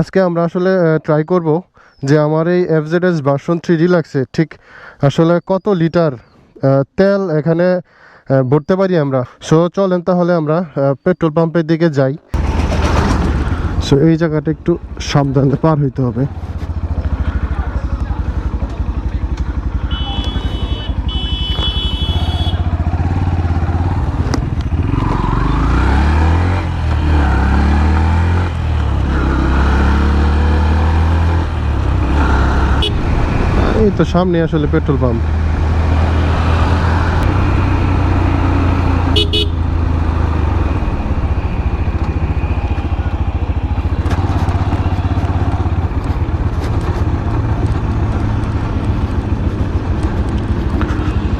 আজকে আমরা আসলে ট্রাই করব যে আমার এই এফজেডএস বাসন থ্রি রিল্যাক্সে ঠিক আসলে কত লিটার তেল এখানে ভরতে পারি আমরা। সো চলেন তাহলে আমরা পেট্রোল পাম্পের দিকে যাই। সো এই জায়গাটা একটু সাবধানে পার হইতে হবে। এই তো সামনে আসলে পেট্রোল পাম্প।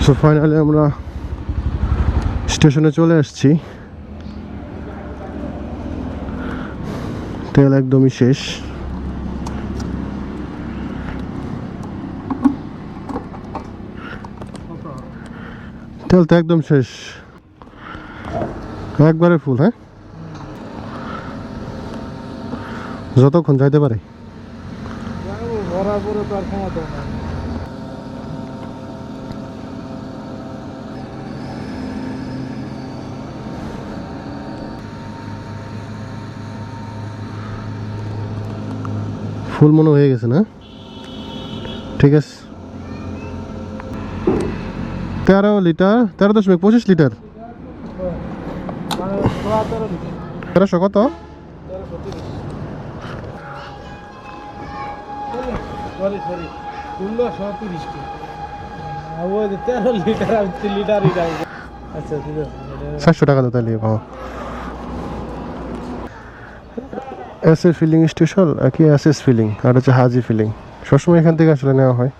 সো ফাইনালি আমরা স্টেশনে চলে আসছি। তেল একদমই শেষ। তেল তো একদম শেষ। একবারে ফুল হ্যাঁ? যতক্ষণ যাইতে পারে। ফুল মনে হয়ে গেছে, না? ঠিক আছে। তেরো লিটার, তেরো দশমিক পঁচিশ লিটার। তেরোশো কত? চারশো টাকা তো তাহলে এস এর ফিলিং স্টেশন আর কি এস এস ফিলিং আর হচ্ছে হাজি ফিলিং সবসময় এখান থেকে আসলে নেওয়া হয়।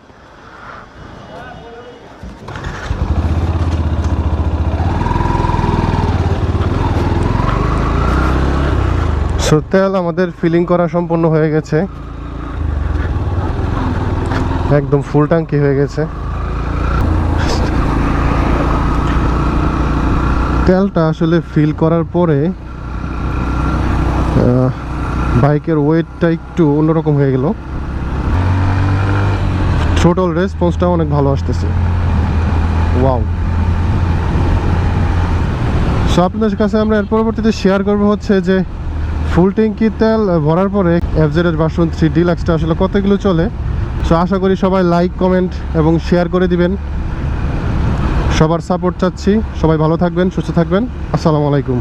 সো তেল আমাদের ফিলিং করা সম্পূর্ণ হয়ে গেছে। একদম ফুল ট্যাঙ্কি হয়ে গেছে। তেলটা আসলে ফিল করার পরে বাইকের ওয়েটটা একটু অন্যরকম হয়ে গেল। টোটাল রেসপন্সটা অনেক ভালো আসতেছে। ওয়াও সো আপনাদের কাছে আমরা এর পরবর্তীতে শেয়ার করব হচ্ছে যে ফুল ট্যাঙ্কি তেল ভরার পরে এফজেড এর বাসন থ্রি ডিলাক্সটা আসলে কতগুলো চলে? সো আশা করি সবাই লাইক কমেন্ট এবং শেয়ার করে দিবেন। সবার সাপোর্ট চাচ্ছি। সবাই ভালো থাকবেন, সুস্থ থাকবেন। আসসালামু আলাইকুম।